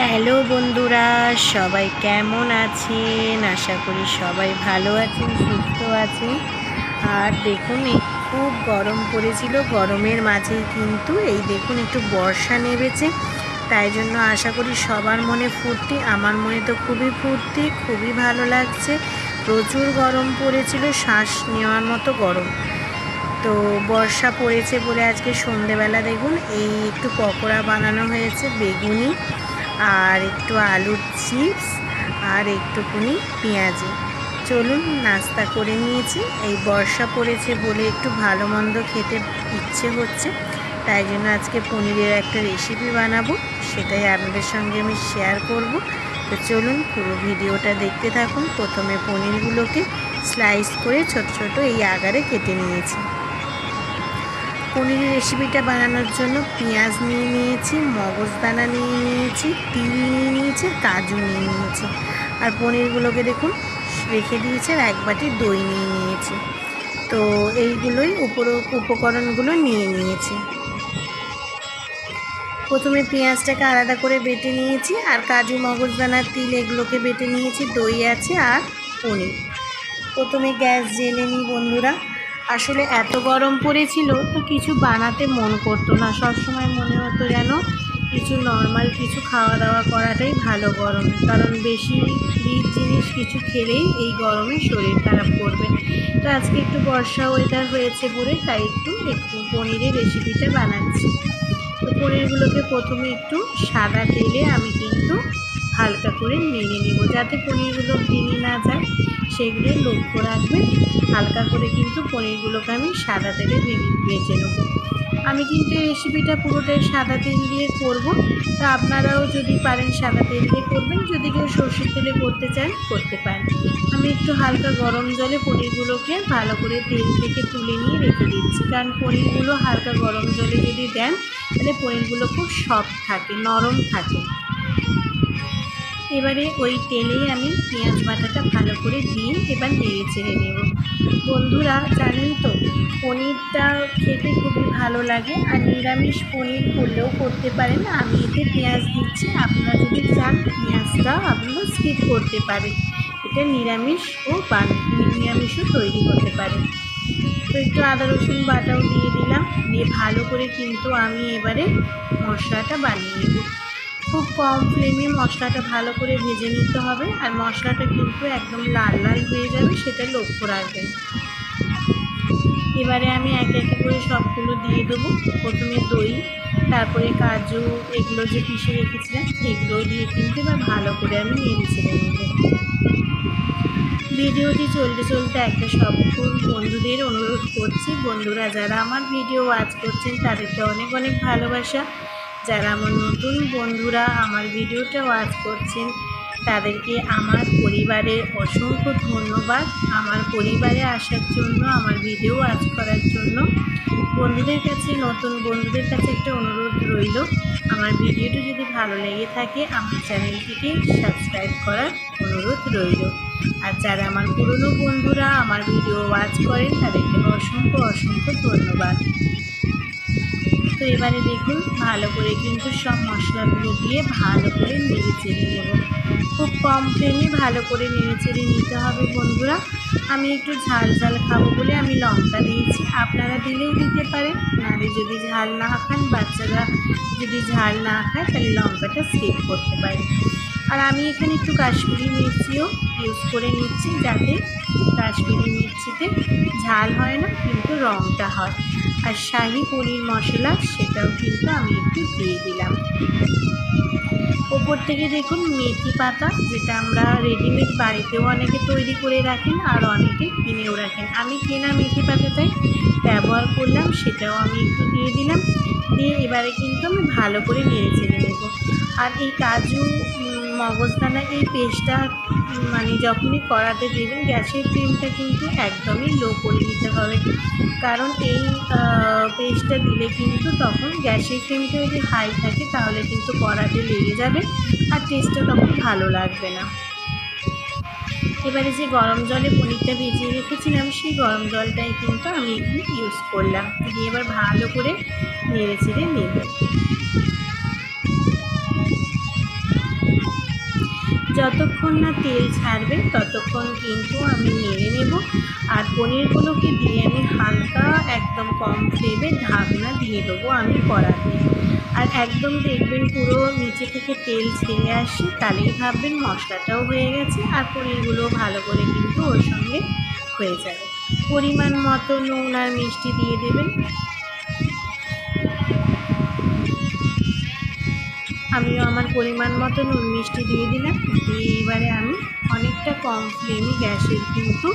Hello বন্ধুরা, সবাই কেমন আছেন? আশা করি সবাই ভালো আছেন, সুস্থ আছেন। আর দেখুন খুব গরম পড়েছিল, গরমের মাঝেই কিন্তু এই দেখুন একটু বর্ষা নেমেছে। তাই জন্য আশা করি সবার মনে ফুর্তি, আমার মনে তো খুবই ফুর্তি, খুবই ভালো লাগছে। প্রচুর গরম পড়েছিল, শ্বাস নেওয়ার মতো গরম। তো বর্ষা পড়েছে বলে আজকে সন্ধেবেলা দেখুন, এই একটু পকোড়া বানানো হয়েছে, বেগুনি। আর একটু আলুর চিপস আর একটুখানি পেঁয়াজি। চলুন নাস্তা করে নিয়েছি। এই বর্ষা পড়েছে বলে একটু ভালো মন্দ খেতে ইচ্ছে হচ্ছে। তাই জন্য আজকে পনিরের একটা রেসিপি বানাবো। সেটাই আপনাদের সঙ্গে আমি শেয়ার করব। তো চলুন পুরো ভিডিওটা দেখতে থাকুন। প্রথমে পনিরগুলোকে স্লাইস করে ছোট ছোট এই আগারে কেটে নিয়েছি। পনিরের রেসিপিটা বানানোর জন্য পেঁয়াজ নিয়ে নিয়েছি মগজদানা নিয়ে নিয়েছি, তিল নিয়ে নিয়েছি, কাজু নিয়ে নিয়েছি। আর পনিরগুলোকে দেখুন, রেখে দিয়েছি আর এক বাটি দই নিয়ে নিয়েছি। তো এইগুলোই উপর উপকরণগুলো নিয়ে নিয়েছি। প্রথমে পেঁয়াজটাকে আলাদা করে বেটে নিয়েছি আর কাজু মগজদানা তিল এগুলোকে বেটে নিয়েছি, দই আছে আর পনির। প্রথমে গ্যাস জেলে নিই বন্ধুরা। আসলে এত গরম পড়েছিল তো কিছু বানাতে মন করতো না। সবসময় মনে হতো যেন কিছু নর্মাল কিছু খাওয়া দাওয়া করাটাই ভালো গরমে। কারণ বেশি ফ্রিজ জিনিস কিছু খেলেই এই গরমে শরীর খারাপ করবে। তো আজকে একটু বর্ষা ওয়েদার হয়েছে বলে তাই একটু একটু পনিরের রেসিপিটা বানাচ্ছি। তো পনিরগুলোকে প্রথমে একটু সাদা তেলে আমি কিন্তু হালকা করে নেড়ে নেব। যাতে পনিরগুলো ভেঙে না যায়। সেগুলো লক্ষ্য রাখবেন। হালকা করে কিন্তু পনিরগুলোকে আমি সাদা তেলে বেঁচে নেব। আমি কিন্তু রেসিপিটা পুরোটাই সাদা তেল দিয়ে করব। তো আপনারাও যদি পারেন সাদা তেল দিয়ে করবেন, যদি কেউ সর্ষের তেলে করতে চান, করতে পারেন। আমি একটু হালকা গরম জলে পনিরগুলোকে ভালো করে তেল থেকে তুলে নিয়ে রেখে দিচ্ছি। কারণ পনিরগুলো হালকা গরম জলে যদি দেন, তাহলে পনিরগুলো খুব সফট থাকে, নরম থাকে। এবারে ওই তেলেই আমি পেঁয়াজ করে দিয়ে এবার নেড়ে চেড়ে নেব। বন্ধুরা, জানেন তো, পনিরটা খেতে খুবই ভালো লাগে আর নিরামিষ পনির করলেও করতে পারেন। আমি এতে পেঁয়াজ দিচ্ছি, আপনারা যদি চান পেঁয়াজটা আপনারা স্কিপ করতে পারেন। এটা নিরামিষ ও বান নিরামিষও তৈরি করতে পারেন তো একটু আদা, রসুন বাটাও দিয়ে দিলাম। দিয়ে ভালো করে কিন্তু আমি এবারে মশলাটা বানিয়ে নেব। খুব কম ফ্লেমে মশলাটা ভালো করে ভেজে নিতে হবে। আর মশলাটা কিন্তু একদম লাল লাল হয়ে যাবে, সেটা লক্ষ্য রাখবেন। এবারে আমি এক এক করে সবগুলো দিয়ে দেবো। প্রথমে দই, তারপরে কাজু, এগুলো যে পিষে রেখেছিলাম এগুলো দিয়ে কিন্তু এবার ভালো করে আমি নেড়ে ছেড়ে নেব। ভিডিওটি চলতে চলতে একটা সকল বন্ধুদের অনুরোধ করছি। বন্ধুরা, যারা আমার ভিডিও ওয়াচ করছেন, তাদেরকে অনেক অনেক ভালোবাসা। যারা আমার নতুন বন্ধুরা আমার ভিডিওটা ওয়াচ করছেন, তাদেরকে আমার পরিবারের অসংখ্য ধন্যবাদ। আমার পরিবারে আসার জন্য, আমার ভিডিও ওয়াচ করার জন্য। বন্ধুদের কাছে, নতুন বন্ধুদের কাছে একটা অনুরোধ রইল। আমার ভিডিওটি যদি ভালো লেগে থাকে, আমার চ্যানেলটিকে সাবস্ক্রাইব করার অনুরোধ রইল। আর যারা আমার পুরনো বন্ধুরা আমার ভিডিও ওয়াচ করেন, তাদেরকে অসংখ্য অসংখ্য ধন্যবাদ। তো এবারে দেখুন, ভালো করে কিন্তু সব মশলাগুলো দিয়ে ভালো করে নেড়ে চেড়ে নেব। খুব কম ফ্লেমে ভালো করে নেড়ে চেড়ে নিতে হবে বন্ধুরা। আমি একটু ঝাল ঝাল খাব বলে আমি লঙ্কা দিয়েছি। আপনারা দিলেও দিতে পারেন, নাহলে যদি ঝাল না খান, বাচ্চারা যদি ঝাল না খায়, তাহলে লঙ্কাটা স্কিপ করতে পারে আর আমি এখানে একটু কাশ্মীরি মির্চিও ইউজ করে নিচ্ছি যাতে কাশ্মীরি মির্চিতে ঝাল হয় না, কিন্তু রঙটা হয়। আর শাহি পনির মশলা সেটাও কিন্তু আমি একটু দিয়ে দিলাম। ওপর থেকে দেখুন মেথি পাতা, যেটা আমরা রেডিমেড বাড়িতেও অনেকে তৈরি করে রাখেন আর অনেকে কিনেও রাখেন। আমি কেনা মেথি পাতাটাই ব্যবহার করলাম, সেটাও আমি একটু দিয়ে দিলাম। দিয়ে এবারে কিন্তু আমি ভালো করে নেড়ে চেড়ে নেব। আর এই কাজু মগজদানা এই পেস্টটা মানে যখনই কড়াতে দেবেন, গ্যাসের ফ্লেমটা কিন্তু একদমই লো করে দিতে হবে। কারণ এই পেস্টটা দিলে কিন্তু তখন গ্যাসের ফ্লেমটা যদি হাই থাকে, তাহলে কিন্তু কড়াতে লেগে যাবে। আর টেস্টটা তখন ভালো লাগবে না। এবারে যে গরম জলে পনিরটা ভিজিয়ে রেখেছিলাম, সেই গরম জলটাই কিন্তু আমি একটু ইউজ করলাম। দিয়ে এবার ভালো করে নেড়ে চেড়ে নেব। যতক্ষণ না তেল ছাড়বে, ততক্ষণ কিন্তু আমি নেড়ে নেব। আর পনিরগুলোকে দিয়ে আমি হালকা একদম কম ফ্লেমে ঢাকনা দিয়ে দেবো আমি কড়াতে। আর একদম দেখবেন পুরো নিচে থেকে তেল ছেড়ে আসে, তাহলেই ভাববেন মশলাটাও হয়ে গেছে আর পনিরগুলো ভালো করে কিন্তু ওর সঙ্গে হয়ে যাবে। পরিমাণ মতো নুন আর মিষ্টি দিয়ে দেবেন। আমিও আমার পরিমাণ মতো নুন মিষ্টি দিয়ে দিলাম। দিয়ে এবারে আমি অনেকটা কম ফ্লেমে গ্যাসের কিন্তু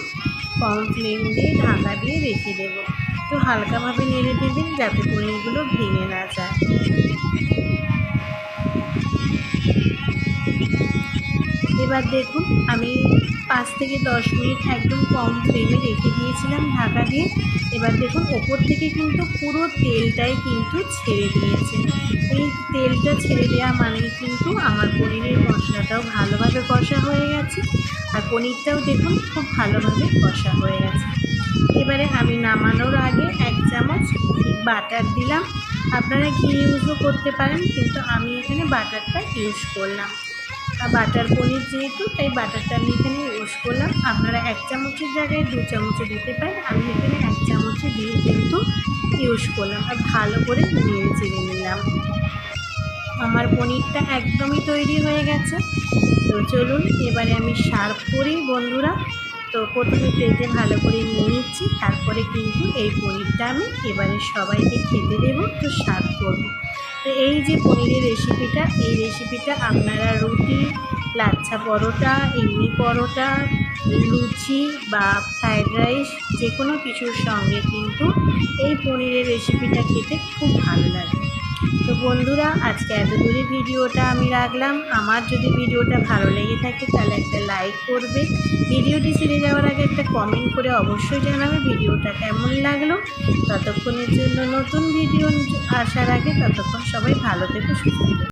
কম ফ্লেম দিয়ে ঢাকা দিয়ে রেখে দেবো। তো হালকাভাবে নেড়ে দেবেন যাতে পনিরগুলো ভেঙে না যায়। এবার দেখুন, আমি পাঁচ থেকে দশ মিনিট একদম কম ফ্লেমে রেখে দিয়েছিলাম ঢাকা দিয়ে। এবার দেখুন, ওপর থেকে কিন্তু পুরো তেলটাই কিন্তু ছেড়ে দিয়েছে। এই তেলটা ছেড়ে দেওয়া মানেই কিন্তু আমার পনিরের মশলাটাও ভালোভাবে কষা হয়ে গেছে। আর পনিরটাও দেখুন, খুব ভালোভাবে কষা হয়ে গেছে। এবারে আমি নামানোর আগে এক চামচ বাটার দিলাম। আপনারা ঘি ইউজও করতে পারেন, কিন্তু আমি এখানে বাটারটা ইউজ করলাম। বাটার পনির যেহেতু, তাই বাটারটা আমি এখানে ইউজ করলাম। আপনারা এক চামচের জায়গায় দু চামচও দিতে পারেন। আমি এখানে এক চামচে দিয়ে কিন্তু ইউজ করলাম আর ভালো করে নেড়ে চেড়ে নিলাম। আমার পনিরটা একদমই তৈরি হয়ে গেছে। তো চলুন, এবারে আমি সার্ভ করি, বন্ধুরা। তো প্রথমে প্লেটে ভালো করে নিয়ে নিচ্ছি, তারপরে কিন্তু এই পনিরটা আমি এবারে সবাইকে খেতে দেবো, তো সার্ভ করব। তো এই যে পনিরের রেসিপিটা, এই রেসিপিটা আপনারা রুটি, লাচ্ছা পরোটা, এমনি পরোটা, লুচি বা ফ্রায়েড রাইস যে কোনো কিছুর সঙ্গে কিন্তু এই পনিরের রেসিপিটা খেতে খুব ভালো লাগে। তো বন্ধুরা, আজকে এতদূরই ভিডিওটা আমি রাখলাম। আমার যদি ভিডিওটা ভালো লেগে থাকে, তাহলে একটা লাইক করবে। ভিডিওটি ছেড়ে যাওয়ার আগে একটা কমেন্ট করে অবশ্যই জানাবে ভিডিওটা কেমন লাগল। ততক্ষণের জন্য নতুন ভিডিও আসার আগে ততক্ষণ সবাই ভালো থেকে, সুস্থ